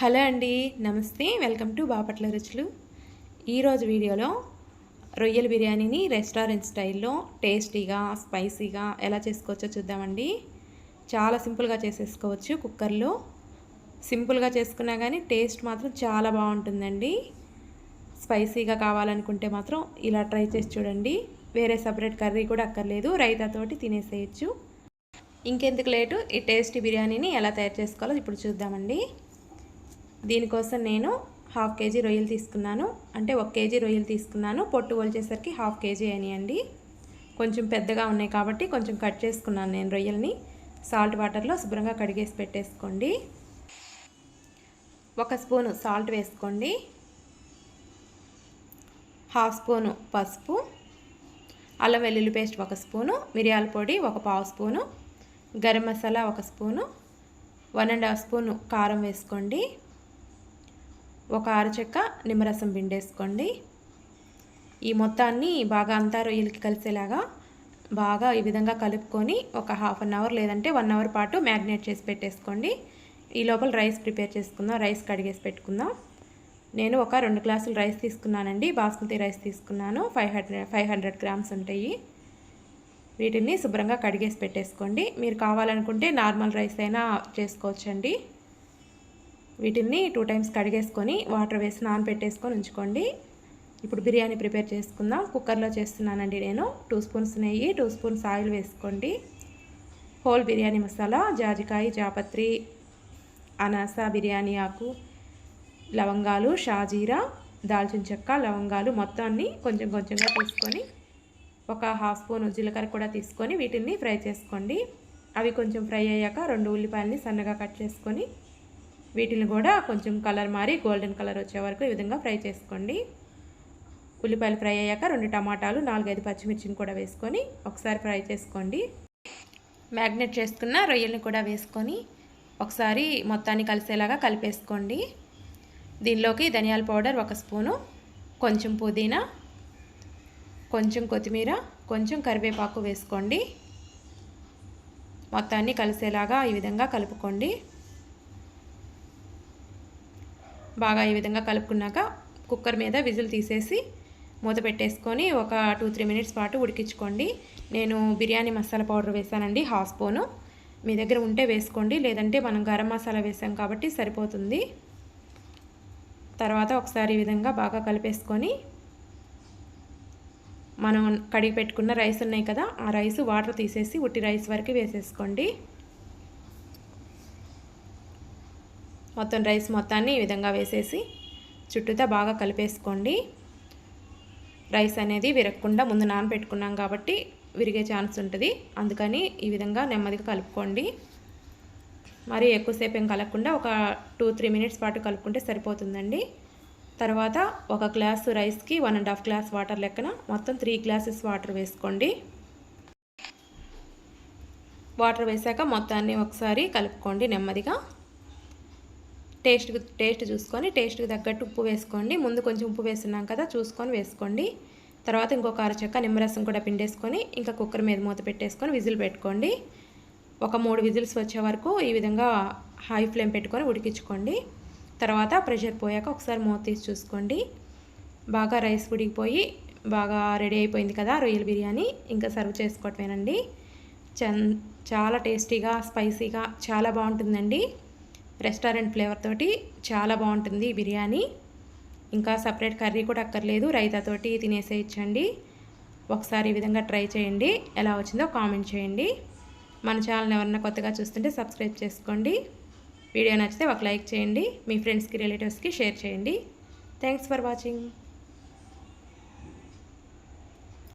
Hello అండి నమస్తే. Welcome to Bapatla రుచులు. ఈరోజు వీడియోలో రొయ్యల బిర్యానీని రెస్టారెంట్ స్టైల్లో టేస్టీగా స్పైసీగా ఎలా చేసుకోవచ్చో చూద్దామండి. చాలా సింపుల్గా చేసేసుకోవచ్చు కుక్కర్లో. సింపుల్గా చేసుకున్నా కానీ టేస్ట్ మాత్రం చాలా బాగుంటుందండి. స్పైసీగా కావాలనుకుంటే మాత్రం ఇలా ట్రై చేసి చూడండి. వేరే సపరేట్ కర్రీ కూడా అక్కర్లేదు రైతాతోటి తినేసేయచ్చు. ఇంకెందుకు లేటు ఈ టేస్టీ బిర్యానీని ఎలా తయారు చేసుకోవాలో ఇప్పుడు చూద్దామండి. దీనికోసం నేను హాఫ్ కేజీ రొయ్యలు తీసుకున్నాను. అంటే ఒక కేజీ రొయ్యలు తీసుకున్నాను. పొట్టు వచ్చేసరికి హాఫ్ కేజీ అయినాయండి. కొంచెం పెద్దగా ఉన్నాయి కాబట్టి కొంచెం కట్ చేసుకున్నాను నేను రొయ్యల్ని. సాల్ట్ వాటర్లో శుభ్రంగా కడిగేసి పెట్టేసుకోండి. ఒక స్పూను సాల్ట్ వేసుకోండి. హాఫ్ స్పూను పసుపు. అల్లం వెల్లుల్లి పేస్ట్ ఒక స్పూను. మిరియాల పొడి ఒక పావు స్పూను. గరం మసాలా ఒక spoon. One and half spoon కారం వేసుకోండి. ఒక అరచెక్క నిమ్మరసం పిండేసుకోండి. ఈ మొత్తాన్ని బాగా అంతా రొయ్యలకి కలిసేలాగా బాగా ఈ విధంగా కలుపుకొని ఒక హాఫ్ అన్ అవర్ లేదంటే వన్ అవర్ పాటు మ్యారినేట్ చేసి పెట్టేసుకోండి. ఈ లోపల రైస్ ప్రిపేర్ చేసుకుందాం రైస్ కడిగేసి పెట్టుకుందాం. నేను ఒక రెండు గ్లాసులు రైస్ తీసుకున్నానండి బాస్మతి రైస్ తీసుకున్నాను five hundred five hundred grams ఉంటాయి. వీటిని శుభ్రంగా కడిగేసి పెట్టేసుకోండి. మీరు కావాలనుకుంటే నార్మల్ రైస్ అయినా చేసుకోవచ్చండి. వీటిని టూ టైమ్స్ కడిగేసుకొని వాటర్ వేసి నానబెట్టేసుకొని ఉంచుకోండి. ఇప్పుడు బిర్యానీ ప్రిపేర్ చేసుకుందాం. కుక్కర్లో చేస్తున్నానండి నేను. టూ స్పూన్స్ నెయ్యి టూ స్పూన్స్ ఆయిల్ వేసుకోండి. హోల్ బిర్యానీ మసాలా జాజికాయ జాపత్రి అనాస బిర్యానీ ఆకు లవంగాలు షాజీరా దాల్చిన చెక్క లవంగాలు మొత్తాన్ని కొంచెం కొంచెంగా తీసుకొని ఒక హాఫ్ స్పూన్ జీలకర్ర కూడా తీసుకొని వీటిని ఫ్రై చేసుకోండి. అవి కొంచెం ఫ్రై అయ్యాక రెండు ఉల్లిపాయలని సన్నగా కట్ చేసుకొని వీటిని కూడా కొంచెం కలర్ మారి గోల్డెన్ కలర్ వచ్చే వరకు ఈ విధంగా ఫ్రై చేసుకోండి. ఉల్లిపాయలు ఫ్రై అయ్యాక రెండు టమాటాలు నాలుగైదు పచ్చిమిర్చిని కూడా వేసుకొని ఒకసారి ఫ్రై చేసుకోండి. మ్యాగ్నెట్ చేసుకున్న రొయ్యల్ని కూడా వేసుకొని ఒకసారి మొత్తాన్ని కలిసేలాగా కలిపేసుకోండి. దీనిలోకి ధనియాల పౌడర్ ఒక స్పూను కొంచెం పుదీనా కొంచెం కొత్తిమీర కొంచెం కరివేపాకు వేసుకోండి. మొత్తాన్ని కలిసేలాగా ఈ విధంగా కలుపుకోండి. బాగా ఈ విధంగా కలుపుకున్నాక కుక్కర్ మీద విజిల్ తీసేసి మూత పెట్టేసుకొని ఒక టూ త్రీ మినిట్స్ పాటు ఉడికించుకోండి. నేను బిర్యానీ మసాలా పౌడర్ వేసానండి హాఫ్ స్పూను మీ దగ్గర ఉంటే వేసుకోండి లేదంటే మనం గరం మసాలా వేసాం కాబట్టి సరిపోతుంది. తర్వాత ఒకసారి ఈ విధంగా బాగా కలిపేసుకొని మనం కడిగి పెట్టుకున్న రైస్ ఉన్నాయి కదా ఆ రైస్ వాటర్ తీసేసి ఉట్టి రైస్ వరకు వేసేసుకోండి. మొత్తం రైస్ మొత్తాన్ని ఈ విధంగా వేసేసి చుట్టూతా బాగా కలిపేసుకోండి. రైస్ అనేది విరగకుండా ముందు నానబెట్టుకున్నాం కాబట్టి విరిగే ఛాన్స్ ఉంటుంది. అందుకని ఈ విధంగా నెమ్మదిగా కలుపుకోండి. మరి ఎక్కువసేపు ఏం కలగకుండా ఒక టూ త్రీ మినిట్స్ పాటు కలుపుకుంటే సరిపోతుందండి. తర్వాత ఒక గ్లాసు రైస్కి one and half glass water లెక్కన మొత్తం త్రీ గ్లాసెస్ వాటర్ వేసుకోండి. వాటర్ వేసాక మొత్తాన్ని ఒకసారి కలుపుకోండి నెమ్మదిగా. టేస్ట్ టేస్ట్ చూసుకొని టేస్ట్కి తగ్గట్టు ఉప్పు వేసుకోండి. ముందు కొంచెం ఉప్పు వేస్తున్నాం కదా చూసుకొని వేసుకోండి. తర్వాత ఇంకొక అరచక్క నిమ్మరసం కూడా పిండేసుకొని ఇంకా కుక్కర్ మీద మూత పెట్టేసుకొని విజిల్ పెట్టుకోండి. ఒక మూడు విజిల్స్ వచ్చే వరకు ఈ విధంగా హై ఫ్లేమ్ పెట్టుకొని ఉడికించుకోండి. తర్వాత ప్రెషర్ పోయాక ఒకసారి మూత తీసి చూసుకోండి. బాగా రైస్ ఉడికిపోయి బాగా రెడీ అయిపోయింది కదా రొయ్యల బిర్యానీ. ఇంకా సర్వ్ చేసుకోవటమేనండి. చాలా టేస్టీగా స్పైసీగా చాలా బాగుంటుందండి. రెస్టారెంట్ ఫ్లేవర్ తోటి చాలా బాగుంటుంది బిర్యానీ. ఇంకా సపరేట్ కర్రీ కూడా అక్కర్లేదు. రైతాతోటి తినేసేయచ్చండి ఒకసారి ఈ విధంగా ట్రై చేయండి. ఎలా వచ్చిందో కామెంట్ చేయండి. మన ఛానల్ ఎవరన్నా కొత్తగా చూస్తుంటే సబ్స్క్రైబ్ చేసుకోండి. వీడియో నచ్చితే ఒక లైక్ చేయండి. మీ ఫ్రెండ్స్కి రిలేటివ్స్కి షేర్ చేయండి. Thanks for watching.